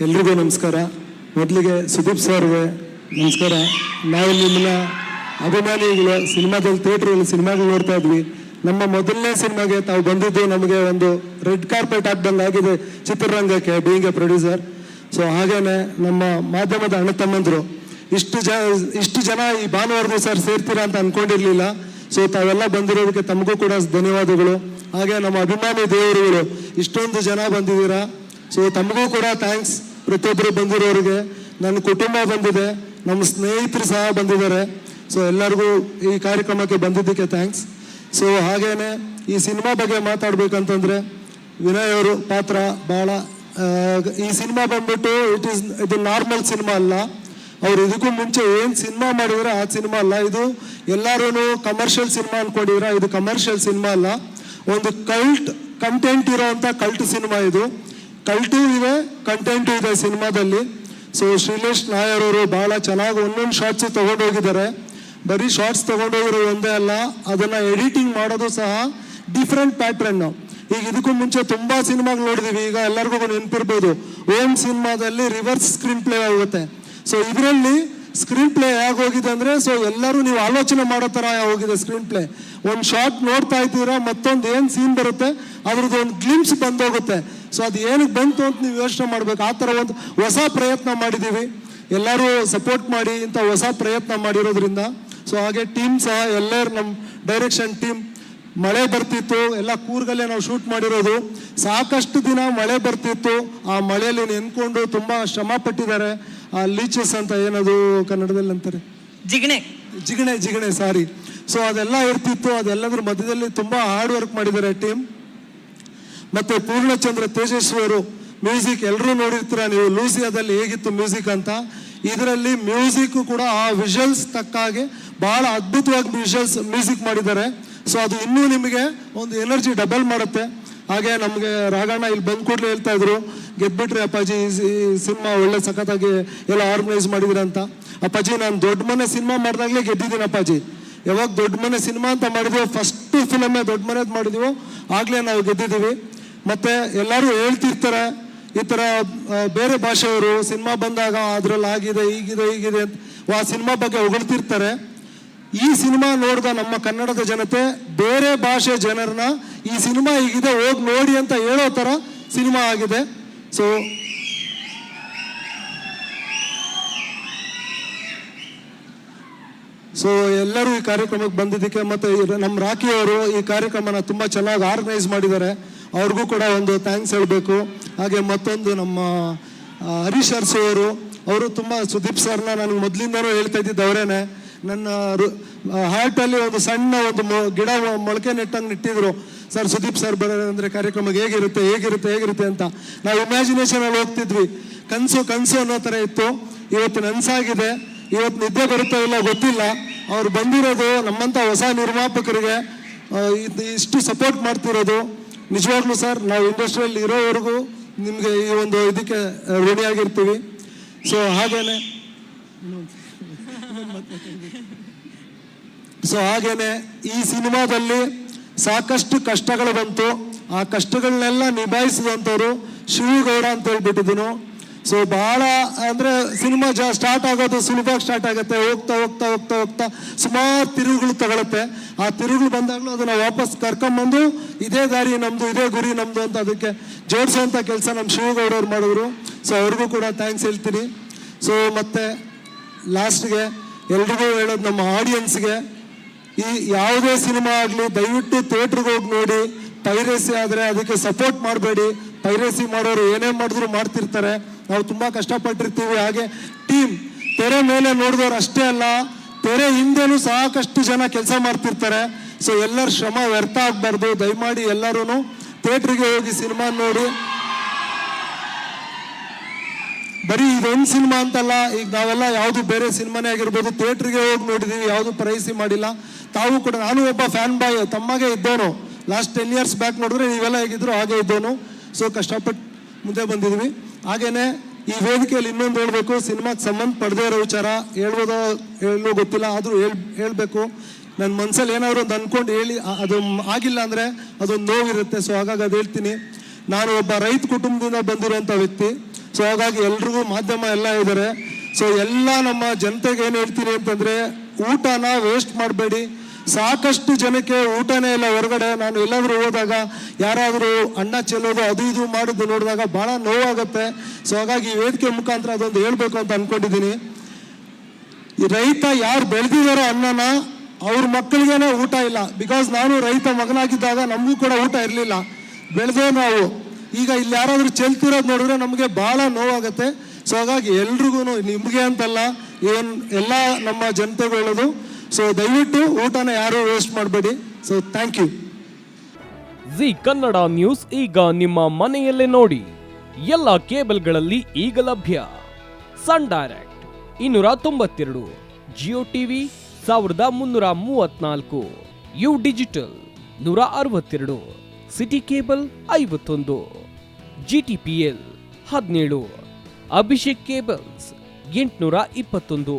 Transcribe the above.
ಎಲ್ರಿಗೂ ನಮಸ್ಕಾರ. ಮೊದಲಿಗೆ ಸುದೀಪ್ ಸರ್ಗೆ ನಮಸ್ಕಾರ. ನಾವು ನಿಮ್ಮನ್ನ ಅಭಿಮಾನಿಗಳು, ಸಿನಿಮಾದಲ್ಲಿ ಥಿಯೇಟ್ರಲ್ಲಿ ಸಿನಿಮಾಗಳು ನೋಡ್ತಾ ಇದ್ವಿ. ನಮ್ಮ ಮೊದಲನೇ ಸಿನಿಮಾಗೆ ತಾವು ಬಂದಿದ್ದು ನಮಗೆ ಒಂದು ರೆಡ್ ಕಾರ್ಪೆಟ್ ಹಾಕ್ದಂಗೆ ಆಗಿದೆ ಚಿತ್ರರಂಗಕ್ಕೆ ಬೀಯಿಂಗ್ ಎ ಪ್ರೊಡ್ಯೂಸರ್. ಸೊ, ಹಾಗೇನೆ ನಮ್ಮ ಮಾಧ್ಯಮದ ಅಣ್ಣ ತಮ್ಮಂದ್ರು. ಇಷ್ಟು ಜನ ಇಷ್ಟು ಜನ ಈ ಭಾನುವಾರ ಸರ್ ಸೇರ್ತೀರಾ ಅಂತ ಅನ್ಕೊಂಡಿರ್ಲಿಲ್ಲ. ಸೊ, ತಾವೆಲ್ಲ ಬಂದಿರೋದಕ್ಕೆ ತಮಗೂ ಕೂಡ ಧನ್ಯವಾದಗಳು. ಹಾಗೆ ನಮ್ಮ ಅಭಿಮಾನಿ ದೇವರುಗಳು, ಇಷ್ಟೊಂದು ಜನ ಬಂದಿದ್ದೀರಾ. ಸೊ, ತಮಗೂ ಕೂಡ ಥ್ಯಾಂಕ್ಸ್ ಪ್ರತಿಯೊಬ್ಬರು ಬಂದಿರೋರಿಗೆ ನನ್ನ ಕುಟುಂಬ ಬಂದಿದೆ, ನಮ್ಮ ಸ್ನೇಹಿತರು ಸಹ ಬಂದಿದ್ದಾರೆ. ಸೊ ಎಲ್ಲರಿಗೂ ಈ ಕಾರ್ಯಕ್ರಮಕ್ಕೆ ಬಂದಿದ್ದಕ್ಕೆ ಥ್ಯಾಂಕ್ಸ್ ಸೊ ಹಾಗೇನೆ ಈ ಸಿನಿಮಾ ಬಗ್ಗೆ ಮಾತಾಡ್ಬೇಕಂತಂದ್ರೆ ವಿನಯ್ ಅವರು ಪಾತ್ರ ಭಾಳ ಈ ಸಿನಿಮಾ ಬಂದ್ಬಿಟ್ಟು ಇಟ್ ಈಸ್ ಇದು ನಾರ್ಮಲ್ ಸಿನಿಮಾ ಅಲ್ಲ. ಅವ್ರು ಇದಕ್ಕೂ ಮುಂಚೆ ಏನು ಸಿನಿಮಾ ಮಾಡಿದ್ರೆ ಆ ಸಿನಿಮಾ ಅಲ್ಲ. ಇದು ಎಲ್ಲರೂ ಕಮರ್ಷಿಯಲ್ ಸಿನಿಮಾ ಅನ್ಕೊಂಡಿದ್ರ ಇದು ಕಮರ್ಷಿಯಲ್ ಸಿನಿಮಾ ಅಲ್ಲ. ಒಂದು ಕಲ್ಟ್ ಕಂಟೆಂಟ್ ಇರೋವಂಥ ಕಲ್ಟ್ ಸಿನಿಮಾ ಇದು. ಕಲ್ಟು ಇದೆ ಕಂಟೆಂಟ್ ಇದೆ ಸಿನಿಮಾದಲ್ಲಿ. ಸೊ ಶ್ರೀಲೇಶ್ ನಾಯರ್ ಅವರು ಬಹಳ ಚೆನ್ನಾಗಿ ಒಂದೊಂದು ಶಾರ್ಟ್ಸ್ ತಗೊಂಡೋಗಿದ್ದಾರೆ. ಬರೀ ಶಾರ್ಟ್ಸ್ ತಗೊಂಡೋಗಿರೋ ಒಂದೇ ಅಲ್ಲ, ಅದನ್ನ ಎಡಿಟಿಂಗ್ ಮಾಡೋದು ಸಹ ಡಿಫ್ರೆಂಟ್ ಪ್ಯಾಟ್ರನ್ ಈಗ ಇದಕ್ಕೂ ಮುಂಚೆ ತುಂಬಾ ಸಿನಿಮಾಗಳು ನೋಡಿದೀವಿ, ಈಗ ಎಲ್ಲರಿಗೂ ನೆನಪಿರ್ಬೋದು, ಓಮ್ ಸಿನಿಮಾದಲ್ಲಿ ರಿವರ್ಸ್ ಸ್ಕ್ರೀನ್ ಪ್ಲೇ ಆಗುತ್ತೆ. ಸೊ ಇದರಲ್ಲಿ ಸ್ಕ್ರೀನ್ ಪ್ಲೇ ಹೋಗಿದೆ ಅಂದ್ರೆ ಸೊ ಎಲ್ಲರೂ ನೀವು ಆಲೋಚನೆ ಮಾಡೋ ತರ ಹೋಗಿದೆ ಸ್ಕ್ರೀನ್ ಪ್ಲೇ ಒಂದು ಶಾರ್ಟ್ ನೋಡ್ತಾ ಇದ್ದೀರಾ, ಮತ್ತೊಂದು ಏನ್ ಸೀನ್ ಬರುತ್ತೆ, ಅದ್ರದ್ದು ಒಂದು ಗ್ಲಿಮ್ಸ್ ಬಂದೋಗುತ್ತೆ. ಸೊ ಅದು ಏನಕ್ಕೆ ಬಂತು ಅಂತ ನೀವು ಯೋಚನೆ ಮಾಡ್ಬೇಕು? ಆ ಥರ ಒಂದು ಹೊಸ ಪ್ರಯತ್ನ ಮಾಡಿದ್ದೀವಿ. ಎಲ್ಲರೂ ಸಪೋರ್ಟ್ ಮಾಡಿ ಇಂಥ ಹೊಸ ಪ್ರಯತ್ನ ಮಾಡಿರೋದ್ರಿಂದ. ಸೊ ಹಾಗೆ ಟೀಮ್ ಸಹ ಎಲ್ಲರೂ ನಮ್ಮ ಡೈರೆಕ್ಷನ್ ಟೀಮ್ ಮಳೆ ಬರ್ತಿತ್ತು. ಎಲ್ಲ ಕೂರ್ಗಲ್ಲೇ ನಾವು ಶೂಟ್ ಮಾಡಿರೋದು. ಸಾಕಷ್ಟು ದಿನ ಮಳೆ ಬರ್ತಿತ್ತು. ಆ ಮಳೆಯಲ್ಲಿ ನೆನ್ಕೊಂಡು ತುಂಬಾ ಶ್ರಮ ಪಟ್ಟಿದ್ದಾರೆ. ಆ ಲೀಚಸ್ ಅಂತ ಏನದು ಕನ್ನಡದಲ್ಲಿ ಅಂತಾರೆ? ಜಿಗಣೆ. ಜಿಗಣೆ ಜಿಗಣೆ ಸಾರಿ. ಸೊ ಅದೆಲ್ಲ ಇರ್ತಿತ್ತು. ಅದೆಲ್ಲದ್ರ ಮಧ್ಯದಲ್ಲಿ ತುಂಬಾ ಹಾರ್ಡ್ ವರ್ಕ್ ಮಾಡಿದ್ದಾರೆ ಟೀಮ್ ಮತ್ತೆ ಪೂರ್ಣಚಂದ್ರ ತೇಜಸ್ವಿ ಅವರು ಮ್ಯೂಸಿಕ್ ಎಲ್ಲರೂ ನೋಡಿರ್ತೀರ ನೀವು? ಲೂಸಿಯಾದಲ್ಲಿ ಹೇಗಿತ್ತು ಮ್ಯೂಸಿಕ್ ಅಂತ? ಇದರಲ್ಲಿ ಮ್ಯೂಸಿಕ್ ಕೂಡ ಆ ವಿಷಲ್ಸ್ ತಕ್ಕ ಹಾಗೆ ಬಹಳ ಅದ್ಭುತವಾಗಿ ವಿಷಲ್ಸ್ ಮ್ಯೂಸಿಕ್ ಮಾಡಿದ್ದಾರೆ. ಸೊ ಅದು ಇನ್ನೂ ನಿಮಗೆ ಒಂದು ಎನರ್ಜಿ ಡಬಲ್ ಮಾಡುತ್ತೆ. ಹಾಗೆ ನಮಗೆ ರಾಗಣ್ಣ ಇಲ್ಲಿ ಬಂದ ಕೂಡಲೇ ಹೇಳ್ತಾ ಇದ್ರು ಗೆದ್ಬಿಟ್ರಿ ಅಪ್ಪಾಜಿ ಸಿನಿಮಾ ಒಳ್ಳೆ ಸಖತ್ತಾಗಿ ಎಲ್ಲ ಆರ್ಗನೈಸ್ ಮಾಡಿದ್ರಿ ಅಂತ. ಅಪ್ಪಾಜಿ, ನಾನು ದೊಡ್ಡ ಮನೆ ಸಿನಿಮಾ ಮಾಡಿದಾಗಲೇ ಗೆದ್ದಿದ್ದೀನಿ ಅಪ್ಪಾಜಿ. ಯಾವಾಗ ದೊಡ್ಡ ಮನೆ ಸಿನಿಮಾ ಅಂತ ಮಾಡಿದ್ವಿ ಫಸ್ಟ್ ಫಿಲಮೇ ದೊಡ್ಡ ಮನೆದು ಮಾಡಿದೀವೋ, ಆಗ್ಲೇ ನಾವು ಗೆದ್ದಿದ್ದೀವಿ. ಮತ್ತೆ ಎಲ್ಲರೂ ಹೇಳ್ತಿರ್ತಾರೆ, ಈ ತರ ಬೇರೆ ಭಾಷೆಯವರು ಸಿನಿಮಾ ಬಂದಾಗ ಅದ್ರಲ್ಲಿ ಆಗಿದೆ, ಹೀಗಿದೆ ಹೀಗಿದೆ ಅಂತ ಆ ಸಿನಿಮಾ ಬಗ್ಗೆ ಹೊಗಳ್ತಿರ್ತಾರೆ. ಈ ಸಿನಿಮಾ ನೋಡಿದ ನಮ್ಮ ಕನ್ನಡದ ಜನತೆ, ಬೇರೆ ಭಾಷೆ ಜನರನ್ನ ಈ ಸಿನಿಮಾ ಹೀಗಿದೆ, ಹೋಗಿ ನೋಡಿ ಅಂತ ಹೇಳೋ ಥರ ಸಿನಿಮಾ ಆಗಿದೆ. ಸೊ ಸೊ ಎಲ್ಲರೂ ಈ ಕಾರ್ಯಕ್ರಮಕ್ಕೆ ಬಂದಿದ್ದಕ್ಕೆ ಮತ್ತೆ ನಮ್ಮ ರಾಖಿಯವರು ಈ ಕಾರ್ಯಕ್ರಮನ ತುಂಬಾ ಚೆನ್ನಾಗಿ ಆರ್ಗನೈಸ್ ಮಾಡಿದ್ದಾರೆ. ಅವ್ರಿಗೂ ಕೂಡ ಒಂದು ಥ್ಯಾಂಕ್ಸ್ ಹೇಳಬೇಕು. ಹಾಗೆ ಮತ್ತೊಂದು ನಮ್ಮ ಹರೀಶ್ ಅವರು ಅವರು ತುಂಬಾ ಸುದೀಪ್ ಸರ್ನ ನನಗೆ ಮೊದಲಿಂದನೂ ಹೇಳ್ತಾ ಇದ್ದಿದ್ದು ಅವರೇನೆ. ನನ್ನ ಹಾರ್ಟಲ್ಲಿ ಒಂದು ಸಣ್ಣ ಒಂದು ಗಿಡ ಮೊಳಕೆ ನೆಟ್ಟಂಗೆ ನೆಟ್ಟಿದ್ರು. ಸರ್ ಸುದೀಪ್ ಸರ್ ಬರೋದಂದ್ರೆ ಕಾರ್ಯಕ್ರಮಕ್ಕೆ ಹೇಗಿರುತ್ತೆ ಹೇಗಿರುತ್ತೆ ಹೇಗಿರುತ್ತೆ ಅಂತ. ನಾವು ಇಮ್ಯಾಜಿನೇಷನ್ ಅಲ್ಲಿ ಹೋಗ್ತಿದ್ವಿ. ಕನಸು ಕನಸು ಅನ್ನೋ ಥರ ಇತ್ತು. ಇವತ್ತು ನನ್ಸಾಗಿದೆ ಇವತ್ತು ನಿದ್ದೆ ಬರುತ್ತೋ ಇಲ್ಲ ಗೊತ್ತಿಲ್ಲ. ಅವ್ರು ಬಂದಿರೋದು ನಮ್ಮಂಥ ಹೊಸ ನಿರ್ಮಾಪಕರಿಗೆ ಇಷ್ಟು ಸಪೋರ್ಟ್ ಮಾಡ್ತಿರೋದು. ನಿಜವಾಗ್ಲೂ ಸರ್, ನಾವು ಇಂಡಸ್ಟ್ರಿಯಲ್ಲಿ ಇರೋವರೆಗೂ ನಿಮಗೆ ಈ ಒಂದು ಇದಕ್ಕೆ ಋಣಿಯಾಗಿರ್ತೀವಿ. ಸೊ ಹಾಗೇನೆ ಸೊ ಹಾಗೇನೆ ಈ ಸಿನಿಮಾದಲ್ಲಿ ಸಾಕಷ್ಟು ಕಷ್ಟಗಳು ಬಂತು. ಆ ಕಷ್ಟಗಳನ್ನೆಲ್ಲ ನಿಭಾಯಿಸಿದಂಥವ್ರು ಶಿವಗೌಡ ಅಂತ ಹೇಳ್ಬಿಟ್ಟಿದ್ದನು. ಸೊ ಬಹಳ ಅಂದ್ರೆ ಸಿನಿಮಾ ಜಾ ಸ್ಟಾರ್ಟ್ ಆಗೋದು ಸುಲಭವಾಗಿ ಸ್ಟಾರ್ಟ್ ಆಗುತ್ತೆ. ಹೋಗ್ತಾ ಹೋಗ್ತಾ ಹೋಗ್ತಾ ಹೋಗ್ತಾ ಸುಮಾರು ತಿರುಗಳು ತಗೊಳುತ್ತೆ. ಆ ತಿರುಗಳು ಬಂದಾಗಲೂ ಅದನ್ನ ವಾಪಸ್ ಕರ್ಕೊಂಬಂದು ಇದೇ ದಾರಿ ನಮ್ಮದು ಇದೇ ಗುರಿ ನಮ್ಮದು ಅಂತ ಅದಕ್ಕೆ ಜೋಡಿಸುವಂಥ ಕೆಲಸ ನಮ್ಮ ಶಿವಗೌಡವ್ರು ಮಾಡಿದ್ರು. ಸೊ ಅವ್ರಿಗೂ ಕೂಡ ಥ್ಯಾಂಕ್ಸ್ ಹೇಳ್ತೀನಿ. ಸೊ ಮತ್ತೆ ಲಾಸ್ಟ್ಗೆ ಎಲ್ರಿಗೂ ಹೇಳೋದು ನಮ್ಮ ಆಡಿಯನ್ಸ್ಗೆ ಈ ಯಾವುದೇ ಸಿನಿಮಾ ಆಗಲಿ ದಯವಿಟ್ಟು ಥಿಯೇಟ್ರಿಗೆ ಹೋಗಿ ನೋಡಿ. ಪೈರೇಸಿ ಆದರೆ ಅದಕ್ಕೆ ಸಪೋರ್ಟ್ ಮಾಡಬೇಡಿ. ಪೈರೇಸಿ ಮಾಡೋರು ಏನೇ ಮಾಡಿದ್ರು ಮಾಡ್ತಿರ್ತಾರೆ. ನಾವು ತುಂಬ ಕಷ್ಟಪಟ್ಟಿರ್ತೀವಿ. ಹಾಗೆ ಟೀಮ್ ತೆರೆ ಮೇಲೆ ನೋಡಿದವ್ರು ಅಷ್ಟೇ ಅಲ್ಲ, ತೆರೆ ಹಿಂದೆನೂ ಸಾಕಷ್ಟು ಜನ ಕೆಲಸ ಮಾಡ್ತಿರ್ತಾರೆ. ಸೊ ಎಲ್ಲರ ಶ್ರಮ ವ್ಯರ್ಥ ಆಗಬಾರ್ದು. ದಯಮಾಡಿ ಎಲ್ಲರೂ ಥಿಯೇಟ್ರಿಗೆ ಹೋಗಿ ಸಿನಿಮಾ ನೋಡಿ. ಬರೀ ಇದೊಂದು ಸಿನಿಮಾ ಅಂತಲ್ಲ, ಈಗ ನಾವೆಲ್ಲ ಯಾವುದು ಬೇರೆ ಸಿನಿಮಾನೇ ಆಗಿರ್ಬೋದು, ಥಿಯೇಟ್ರಿಗೆ ಹೋಗಿ ನೋಡಿದೀವಿ, ಯಾವುದು ಪ್ರೈಸಿ ಮಾಡಿಲ್ಲ. ತಾವು ಕೂಡ, ನಾನು ಒಬ್ಬ ಫ್ಯಾನ್ ಬಾಯ್, ತಮ್ಮಗೆ ಇದ್ದೋನು. ಲಾಸ್ಟ್ ಟೆನ್ ಇಯರ್ಸ್ ಬ್ಯಾಕ್ ನೋಡಿದ್ರೆ ನೀವೆಲ್ಲ ಹೇಗಿದ್ರು ಹಾಗೆ ಇದ್ದೋನು. ಸೊ ಕಷ್ಟಪಟ್ಟು ಮುಂದೆ ಬಂದಿದ್ವಿ. ಹಾಗೇನೆ ಈ ವೇದಿಕೆಯಲ್ಲಿ ಇನ್ನೊಂದು ಹೇಳಬೇಕು ಸಿನಿಮಾಗೆ ಸಂಬಂಧ ಪಡೆದೇ ಇರೋ ವಿಚಾರ ಹೇಳ್ಬೋದೋ ಹೇಳೋ ಗೊತ್ತಿಲ್ಲ, ಆದರೂ ಹೇಳ್, ಹೇಳಬೇಕು. ನನ್ನ ಮನ್ಸಲ್ಲಿ ಏನಾದ್ರು ಒಂದು ಅನ್ಕೊಂಡು ಹೇಳಿ ಅದು ಆಗಿಲ್ಲ ಅಂದರೆ ಅದೊಂದು ನೋವಿರುತ್ತೆ. ಸೊ ಹಾಗಾಗಿ ಅದು ಹೇಳ್ತೀನಿ. ನಾನು ಒಬ್ಬ ರೈತ ಕುಟುಂಬದಿಂದ ಬಂದಿರುವಂಥ ವ್ಯಕ್ತಿ. ಸೊ ಹಾಗಾಗಿ ಎಲ್ರಿಗೂ ಮಾಧ್ಯಮ ಎಲ್ಲ ಇದ್ದಾರೆ ಸೊ ಎಲ್ಲ ನಮ್ಮ ಜನತೆಗೆ ಏನು ಹೇಳ್ತೀನಿ ಅಂತಂದ್ರೆ ಊಟನ ವೇಸ್ಟ್ ಮಾಡಬೇಡಿ. ಸಾಕಷ್ಟು ಜನಕ್ಕೆ ಊಟನೇ ಇಲ್ಲ ಹೊರಗಡೆ. ನಾನು ಎಲ್ಲಾದರೂ ಹೋದಾಗ ಯಾರಾದರೂ ಅಣ್ಣ ಚೆಲ್ಲೋದು ಅದು ಇದು ಮಾಡೋದು ನೋಡಿದಾಗ ಬಹಳ ನೋವಾಗುತ್ತೆ. ಸೊ ಹಾಗಾಗಿ ವೇದಿಕೆ ಮುಖಾಂತರ ಅದೊಂದು ಹೇಳ್ಬೇಕು ಅಂತ ಅಂದ್ಕೊಂಡಿದ್ದೀನಿ ರೈತ ಯಾರು ಬೆಳೆದಿದಾರೋ ಅನ್ನನ ಅವ್ರ ಮಕ್ಕಳಿಗೇನೆ ಊಟ ಇಲ್ಲ. ಬಿಕಾಸ್ ನಾನು ರೈತ ಮಗನಾಗಿದ್ದಾಗ ನಮಗೂ ಕೂಡ ಊಟ ಇರಲಿಲ್ಲ. ಬೆಳೆದೇ ನಾವು. ಈಗ ಇಲ್ಲಿ ಯಾರಾದರೂ ಚೆಲ್ತಿರೋದು ನೋಡಿದ್ರೆ ನಮಗೆ ಬಹಳ ನೋವಾಗುತ್ತೆ. ಸೊ ಹಾಗಾಗಿ ಎಲ್ರಿಗೂ ನಿಮಗೆ ಅಂತಲ್ಲ ಏನು ಎಲ್ಲ ನಮ್ಮ ಜನತೆಗಳು ಸೊ ದಯವಿಟ್ಟು ಊಟನ ಯಾರು ವೇಸ್ಟ್ ಮಾಡಬೇಡಿ. So thank you Zee Kannada news ಈಗ ನಿಮ್ಮ ಮನೆಯಲ್ಲೇ ನೋಡಿ. ಎಲ್ಲ ಕೇಬಲ್ಗಳಲ್ಲಿ ಈಗ ಲಭ್ಯ. ಸನ್ ಡೈರೆಕ್ಟ್ ಇನ್ನೂರ ತೊಂಬತ್ತೆರಡು, ಜಿಯೋ ಟಿವಿ ಸಾವಿರದ ಮುನ್ನೂರ ಮೂವತ್ನಾಲ್ಕು, ಯು ಡಿಜಿಟಲ್ ನೂರ ಅರವತ್ತೆರಡು, ಸಿಟಿ ಕೇಬಲ್ ಐವತ್ತೊಂದು ಜಿ ಟಿ ಪಿ ಎಲ್ ಹದಿನೇಳು, ಅಭಿಷೇಕ್ ಕೇಬಲ್ಸ್ ಎಂಟುನೂರ ಇಪ್ಪತ್ತೊಂದು.